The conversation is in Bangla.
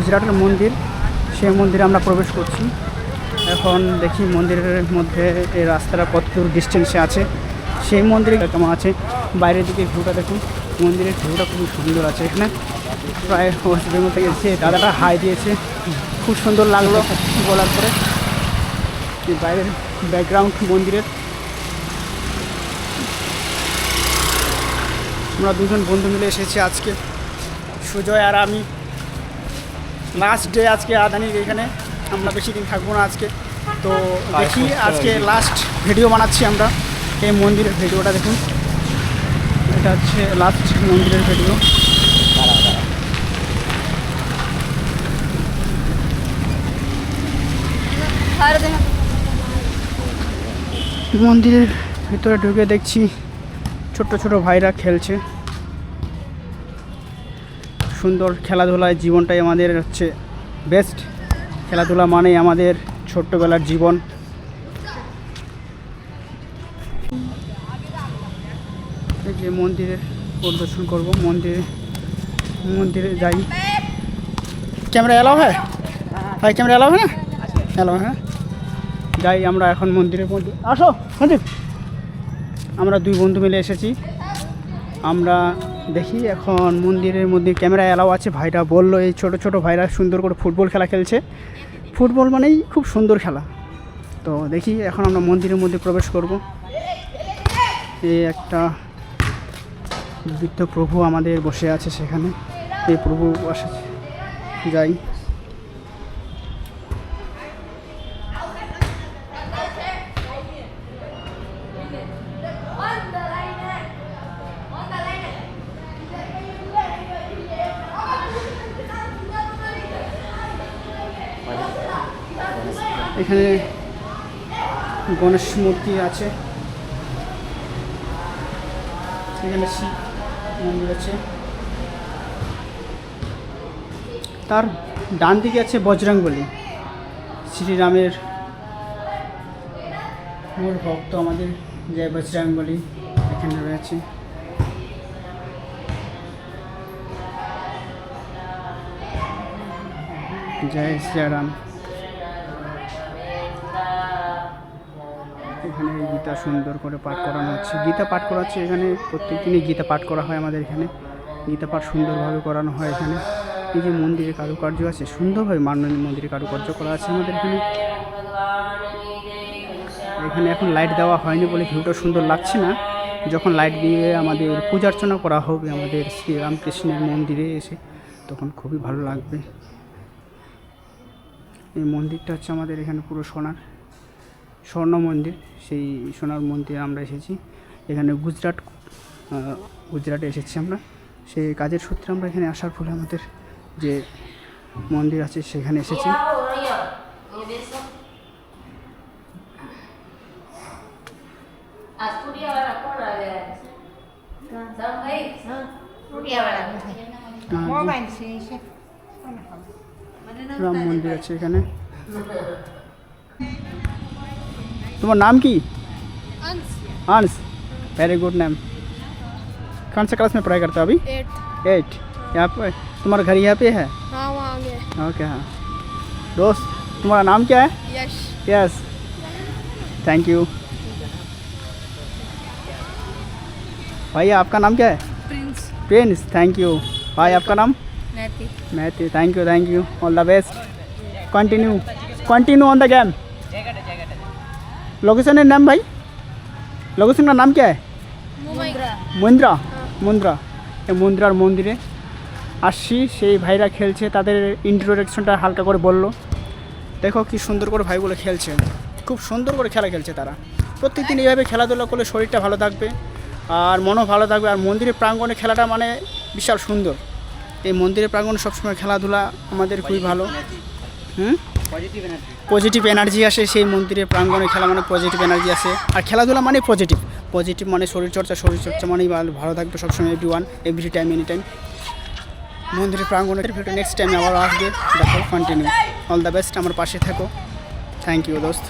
গুজরাটের মন্দির, সেই মন্দিরে আমরা প্রবেশ করছি। এখন দেখি মন্দিরের মধ্যে এই রাস্তাটা কত দূর ডিস্টেন্সে আছে। সেই মন্দিরে কেমন আছে? বাইরের দিকে ভিউটা দেখুন। মন্দিরের ভিউটা খুবই সুন্দর আছে এখানে। প্রায় ওয়েস্ট বেঙ্গল থেকে এসে দাদাটা হাই দিয়েছে। খুব সুন্দর লাগল বলার পরে। বাইরের ব্যাকগ্রাউন্ড মন্দিরের। আমরা দুজন বন্ধু মিলে এসেছি আজকে। সুজয় আর আমি। লাস্ট ডে আজকে আদানির এখানে আমরা বেশি দিন থাকব না আজকে। তো দেখি আজকে লাস্ট ভিডিও বানাচ্ছি আমরা। এই মন্দিরের ভিডিওটা দেখুন। এটা হচ্ছে লাস্ট মন্দিরের ভিডিও মন্দিরের ভিতরে ঢুকে দেখছি ছোট্ট ছোট ভাইরা খেলছে। সুন্দর খেলাধুলায় জীবনটাই আমাদের হচ্ছে বেস্ট খেলাধুলা মানেই আমাদের ছোট্টবেলার জীবন। যে মন্দিরে পরিদর্শন করব, মন্দিরে মন্দিরে যাই। ক্যামেরা এলাও হ্যাঁ? ভাই, ক্যামেরা এলাও হ্যাঁ এলাও হ্যাঁ যাই, আমরা এখন মন্দিরের মধ্যে আসো, সন্দীপ। আমরা দুই বন্ধু মিলে এসেছি। আমরা দেখি এখন মন্দিরের মধ্যে ক্যামেরা এলাও আছে। ভাইরা বলল, এই ছোট ছোট ভাইরা সুন্দর করে ফুটবল খেলা খেলছে। ফুটবল মানেই খুব সুন্দর খেলা। তো দেখি এখন আমরা মন্দিরের মধ্যে প্রবেশ করব। এই একটা বৃদ্ধ প্রভু আমাদের বসে আছে সেখানে। এই প্রভু বসে যাই। এখানে গণেশ মূর্তি আছে। এখানে শিব মন্দির আছে। তার ডান দিকে আছে বজরংবলী। শ্রীরামের মূল ভক্ত আমাদের জয় বজরংবলী এখানে রয়েছে। জয় শ্রীরাম। এখানে গীতা সুন্দর করে পাঠ করানো হচ্ছে। গীতা পাঠ করা হচ্ছে এখানে প্রত্যেক দিনই গীতা পাঠ করা হয় আমাদের এখানে। গীতা পাঠ সুন্দরভাবে করানো হয় এখানে। এই যে মন্দিরে কারুকার্য আছে, সুন্দরভাবে মাননীয় মন্দিরে কারুকার্য করা আছে আমাদের এখানে। এখানে এখন লাইট দেওয়া হয়নি বলে ভিউটা সুন্দর লাগছে না। যখন লাইট দিয়ে আমাদের পূজা অর্চনা করা হবে আমাদের শ্রীরামকৃষ্ণের মন্দিরে এসে, তখন খুবই ভালো লাগবে। এই মন্দিরটা হচ্ছে আমাদের এখানে পুরো সোনার। স্বর্ণ মন্দির সেই সোনার মন্দিরে আমরা এসেছি। এখানে গুজরাট গুজরাটে এসেছি আমরা। সেই কাজের সূত্রে আমরা এখানে আসার ফলে আমাদের যে মন্দির আছে সেখানে এসেছি। রাম মন্দির আছে এখানে। তোমার নাম কি अंश वेरी गुड नेम कौन सा क्लास में पढ़ाई करते हो अभी एट एट यहाँ पे तुम्हारा घर यहाँ पे है हाँ वहाँ आगे ओके हाँ दोस्त तुम्हारा नाम क्या है यश यस थैंक यू भाई आपका नाम क्या है प्रिंस प्रिंस थैंक यू भाई आपका नाम नैति Matthew thank you thank you all the best continue continue on the game location है नाम भाई लोकेशन का नाम क्या है মুন্দ্রা মুন্দ্রা এই মুন্দ্রার মন্দিরে আসছি সেই ভাইরা খেলছে তাদের ইন্ট্রোডাকশনটা হালকা করে বললো দেখো কি সুন্দর করে ভাইগুলো খেলছে খুব সুন্দর করে খেলা খেলছে তারা প্রত্যেকদিন এইভাবে খেলাধুলা করলে শরীরটা ভালো থাকবে আর মনও ভালো থাকবে আর মন্দিরের প্রাঙ্গণে খেলাটা মানে বিশাল সুন্দর এই মন্দিরের প্রাঙ্গণে সবসময় খেলাধুলা আমাদের খুবই ভালো হুম পজিটিভ এনার্জি আসে, সেই মন্দিরের প্রাঙ্গণে খেলা মানে পজিটিভ এনার্জি আসে। আর খেলাধুলা মানে পজিটিভ পজিটিভ মানে শরীরচর্চা শরীরচর্চা মানেই ভালো থাকবে সবসময় every one every time any time মন্দিরের প্রাঙ্গণে ভিডিও নেক্সট টাইম আবার আসবে। দেখো কন্টিনিউ অল দ্য বেস্ট আমার পাশে থাকো। থ্যাংক ইউ দোস্ত।